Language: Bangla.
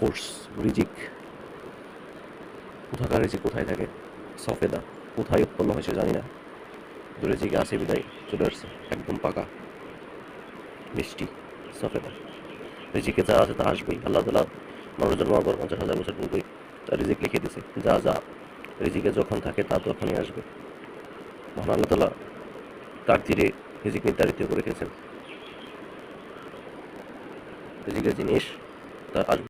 ফোর্স, রিজিক। কোথাকার রিজিক কোথায় থাকে? সফেদা কোথায় উৎপন্ন হয়েছে জানি না। কিন্তু রিজিকে আছে বিদায়, চলে আসছে। একদম পাকা। মিষ্টি সফেদা। রিজিকে যা আছে তা আসবেই। আল্লাহ তালা মানুষ জন্মার পর পঞ্চাশ হাজার বছর পূর্বেই তার রিজিক লিখে দিছে যা যা রিজিকে যখন থাকে তা তখনই আসবে। মহান আল্লাহ তালা তার তীরে রিজিক নির্ধারিত করে রেখেছেন। রিজিকের জিনিস তার আসবে।